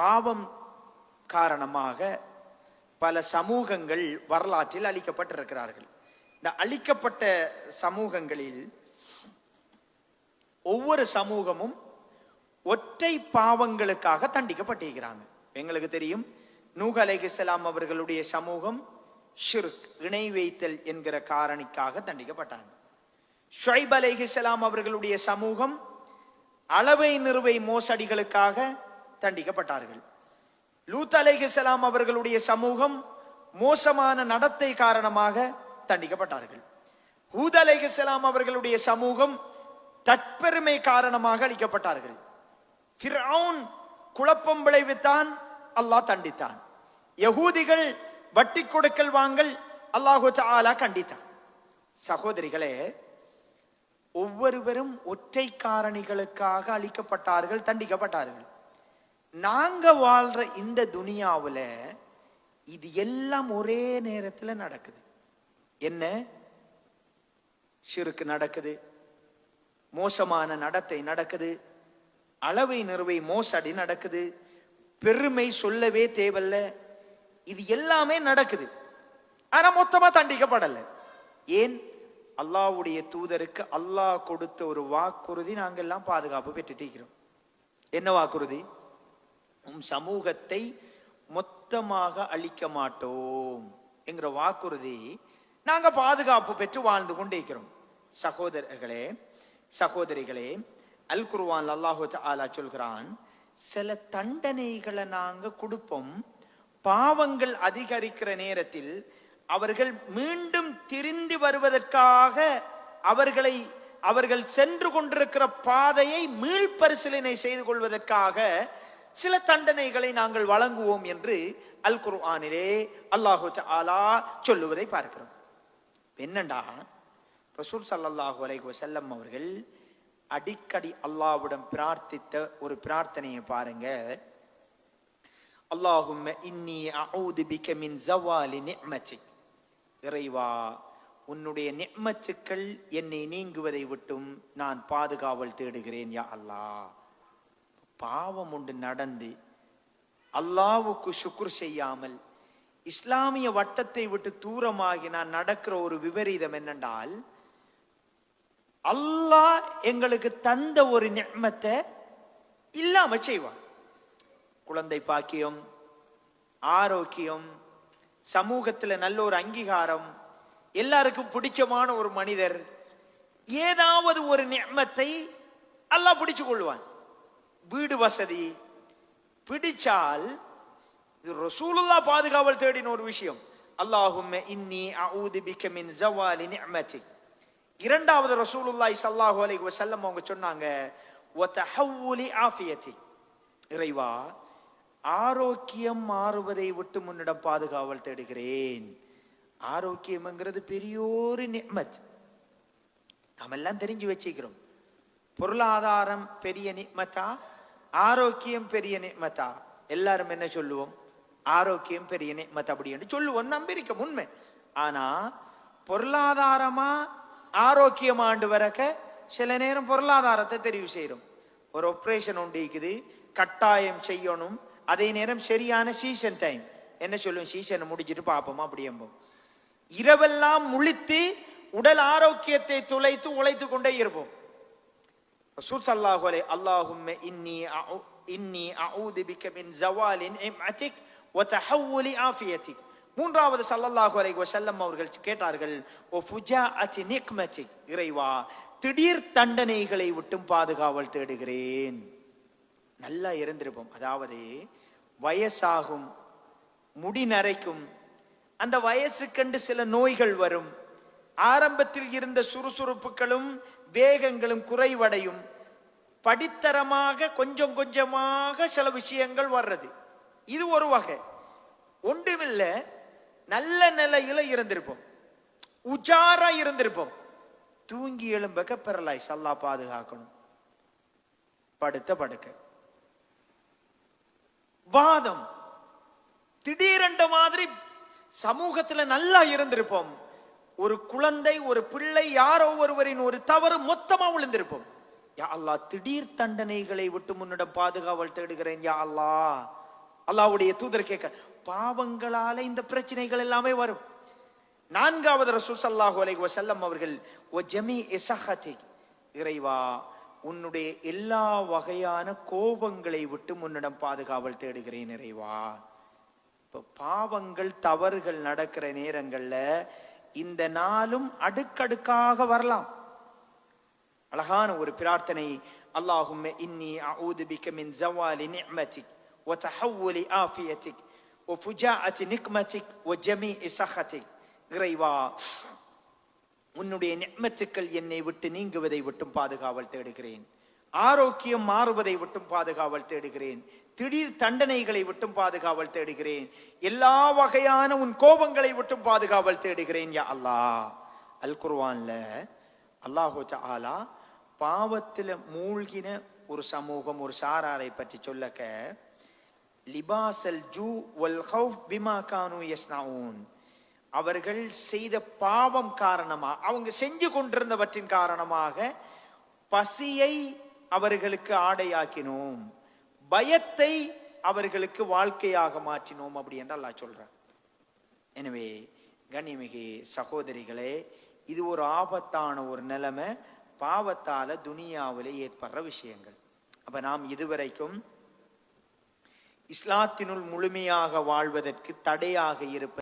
பாவம் காரணமாக பல சமூகங்கள் வரலாற்றில் அழிக்கப்பட்டிருக்கிறார்கள். இந்த அழிக்கப்பட்ட சமூகங்களில் ஒவ்வொரு சமூகமும் ஒற்றை பாவங்களுக்காக தண்டிக்கப்பட்டிருக்கிறாங்க. எங்களுக்கு தெரியும் நூக அலைகிஸ்லாம் அவர்களுடைய சமூகம் ஷிர்க் இணை வைத்தல் என்கிற காரணிக்காக தண்டிக்கப்பட்டாங்க. ஷொய்ப் அலைகிஸ்லாம் அவர்களுடைய சமூகம் அளவை நிறுவை மோசடிகளுக்காக தண்டிக்கப்பட்டார்கள். லூத் அலைஹிஸ்ஸலாம் அவர்களுடைய சமூகம் மோசமான நடத்தை காரணமாக தண்டிக்கப்பட்டார்கள். ஹூத் அலைஹிஸ்ஸலாம் அவர்களுடைய சமூகம் தற்பெருமை காரணமாக அளிக்கப்பட்டார்கள் திரவுன் குழப்பம் விளைவித்தான் அல்லாஹ் தண்டித்தான். யகூதிகள் வட்டி கொடுக்கல் வாங்கல் அல்லாஹு ஆலா கண்டித்தான். சகோதரிகளே ஒவ்வொருவரும் ஒற்றை காரணிகளுக்காக அளிக்கப்பட்டார்கள் தண்டிக்கப்பட்டார்கள். நாங்க வாழ்ற இந்த துனியாவில் இது எல்லாம் ஒரே நேரத்தில் நடக்குது. என்ன? சிறுக்கு நடக்குது மோசமான நடத்தை நடக்குது அளவை நிறுவை மோசடி நடக்குது பெருமை சொல்லவே தேவையில்ல. இது எல்லாமே நடக்குது. ஆனா மொத்தமா தண்டிக்கப்படல. ஏன்? அல்லாஹ்வுடைய தூதருக்கு அல்லாஹ் கொடுத்த ஒரு வாக்குறுதி நாங்கள் எல்லாம் பாதுகாப்பு பெற்றுட்டு இருக்கிறோம். என்ன வாக்குறுதி? உம் சமூகத்தை மொத்தமாக அழிக்க மாட்டோம். என்கிற வாக்குறுதி நாங்க பாதுகாப்பு பெற்று வாழ்ந்து கொண்டிருக்கிறோம். சகோதரர்களே சகோதரிகளே அல் குருவான் அல்லாஹு ஆலா சொல்கிறான் சில தண்டனைகளை நாங்க கொடுப்போம். பாவங்கள் அதிகரிக்கிற நேரத்தில் அவர்கள் மீண்டும் திரிந்து வருவதற்காக அவர்களை அவர்கள் சென்று கொண்டிருக்கிற பாதையை மீள்பரிசீலனை செய்து கொள்வதற்காக சில தண்டனைகளை நாங்கள் வழங்குவோம் என்று அல் குர்ஆனிலே அல்லாஹு ஆலா சொல்லுவதை பார்க்கிறோம். என்னண்டா? ரசூல் சல்லல்லாஹு அலை செல்லம் அவர்கள் அடிக்கடி அல்லாஹ்விடம் பிரார்த்தித்த ஒரு பிரார்த்தனையை பாருங்க. அல்லாஹும் இன்னி அஊது பிக மின் ஜவாலி நிஅமதிக் இறைவா உன்னுடைய நெம்மச்சுக்கள் என்னை நீங்குவதை விட்டும் நான் பாதுகாவல் தேடுகிறேன் யா அல்லாஹ். பாவம் உண்டு நடந்து அல்லாவுக்கு சுக்குர் செய்யாமல் இஸ்லாமிய வட்டத்தை விட்டு தூரமாகி நான் நடக்கிற ஒரு விபரீதம் என்னென்றால் அல்லாஹ் எங்களுக்கு தந்த ஒரு நியமத்தை இல்லாம செய்வான் குழந்தை பாக்கியம் ஆரோக்கியம் சமூகத்துல நல்ல ஒரு அங்கீகாரம் எல்லாருக்கும் பிடிச்சமான ஒரு மனிதர் ஏதாவது ஒரு நியமத்தை அல்லாஹ் பிடிச்சு கொள்வான். வீடு வசதி. பிடிச்சால் இது ரசூலுல்லா பாதுகாவல் தேடின ஒரு விஷயம். அல்லாஹுமே இன்னி அஊது பிகமின் ஜவாலி நிஅமதி. இரண்டாவது ரசூலுல்லாஹி ஸல்லல்லாஹு அலைஹி வஸல்லம் அவங்க சொன்னாங்க வ தஹவ்வுலி ஆஃபியதி. இறைவா ஆரோக்கியம் மாறுவதை விட்டு முன்னிடம் பாதுகாவல் தேடுகிறேன். ஆரோக்கியம்ங்கிறது பெரியோரு நிம்மத் நாம எல்லாம் தெரிஞ்சு வச்சுக்கிறோம். பொருளாதாரம் பெரிய நிம்மத்தா ஆரோக்கியம் பெரிய நிம்மத்தா? எல்லாரும் என்ன சொல்லுவோம்? ஆரோக்கியம் பெரிய நிம்மத் அப்படி என்று சொல்லுவோம். நம்பிருக்க உண்மை. ஆனா பொருளாதாரமா ஆரோக்கியம் ஆண்டு வரக்க சில நேரம் பொருளாதாரத்தை தெரிவு செய்யறோம். ஒரு ஆப்ரேஷன் ஒன்று இருக்குது. கட்டாயம் செய்யணும். அதே நேரம் சரியான சீசன் டைம் என்ன சொல்லுவோம் சீசனை முடிச்சிட்டு பார்ப்போமா? அப்படி எம்போம் இரவெல்லாம் முழித்து உடல் ஆரோக்கியத்தை துளைத்து உழைத்து கொண்டே இருப்போம். ரசூல் சல்லாஹு அலை அல்லாஹும் இன்னி இன்னி அவுது பிக்க மின் ஜவாலி நிஅமதிக் வ தஹவ்வுலி ஆஃபியதிக் மூன்றாவது ஸல்லல்லாஹு அலைஹி வஸல்லம் அவர்கள் கேட்டார்கள் ஓ ஃபுஜா அதி நிக்மதி இறைவா திடீர் தண்டனைகளை விட்டும் பாதுகாவல் தேடுகிறேன் நல்லா இருந்திருப்போம் அதாவது வயசாகும் முடி நரைக்கும் அந்த வயசுக்கண்டு சில நோய்கள் வரும் ஆரம்பத்தில் இருந்த சுறுசுறுப்புகளும் வேகங்களும் குறைவடையும். படித்தரமாக கொஞ்சம் கொஞ்சமாக சில விஷயங்கள் வர்றது. இது ஒரு வகை. ஒன்றுமில்ல நல்ல நிலையில இருந்திருப்போம். உஜாரா இருந்திருப்போம். தூங்கி எழும்பக்க பெறலாய் சல்லா பாதுகாக்கணும். படுத்த படுக்க. வாதம். திடீரென்ற மாதிரி சமூகத்துல நல்லா இருந்திருப்போம். ஒரு குழந்தை ஒரு பிள்ளை யாரோ ஒருவரின் ஒரு தவறு மொத்தமா விழுந்திருப்போம் யா அல்லா திடீர் தண்டனைகளை விட்டு முன்னிடம் பாதுகாவல் தேடுகிறேன் யா அல்லாஹ் அல்லாவுடைய தூதர் கேட்க பாவங்களால இந்த பிரச்சனைகள் எல்லாமே வரும். நான்காவது ரசூசல்லாஹு ஸல்லல்லாஹு அலைஹி வஸல்லம் அவர்கள் ஓ ஜமி சஹதி" இறைவா உன்னுடைய எல்லா வகையான கோபங்களை விட்டு முன்னிடம் பாதுகாவல் தேடுகிறேன் இறைவா. இப்ப பாவங்கள் தவறுகள் நடக்கிற நேரங்கள்ல இந்த நாளும் அடுக்கடுக்காக வரலாம். அழகான ஒரு பிரார்த்தனை அல்லாஹும்ம இன்னி அஊது பிக மின் ஜவாலி நிஅமதிக் வ தஹவ்வுலி ஆஃபியதிக் வ ஃபுஜாஅத்தி நிக்மதிக் வ ஜமி சஹதிக். இறைவா உன்னுடைய நிஅமத்துக்கள் என்னை விட்டு நீங்குவதை விட்டும் பாதுகாவல் தேடுகிறேன். ஆரோக்கியம் மாறுவதை விட்டும் பாதுகாவல் தேடுகிறேன். திடீர் தண்டனைகளை விட்டும் பாதுகாவல் தேடுகிறேன். எல்லா வகையான உன் கோபங்களை விட்டும் பாதுகாவல் தேடுகிறேன் யா அல்லாஹ். அல் குர்வான்ல அல்லாஹோ ஆலா பாவத்தில் மூழ்கின ஒரு சமூகம் ஒரு சாராரை பற்றி சொல்லக்க லிபாசல் ஜூ வல் ஹவுஃப் பிமா கானு யஸ்னாவூன் அவர்கள் செய்த பாவம் காரணமாக அவங்க செஞ்சு கொண்டிருந்தவற்றின் காரணமாக பசியை அவர்களுக்கு ஆடையாக்கினோம். பயத்தை அவர்களுக்கு வாழ்க்கையாக மாற்றினோம் அப்படி என்று அல்லா சொல்றார் எனவே கண்ணிமிகு சகோதரிகளே இது ஒரு ஆபத்தான ஒரு நிலைமை பாவத்தால துனியாவிலே ஏற்படுற விஷயங்கள். அப்ப நாம் இதுவரைக்கும் இஸ்லாத்தினுள் முழுமையாக வாழ்வதற்கு தடையாக இருப்ப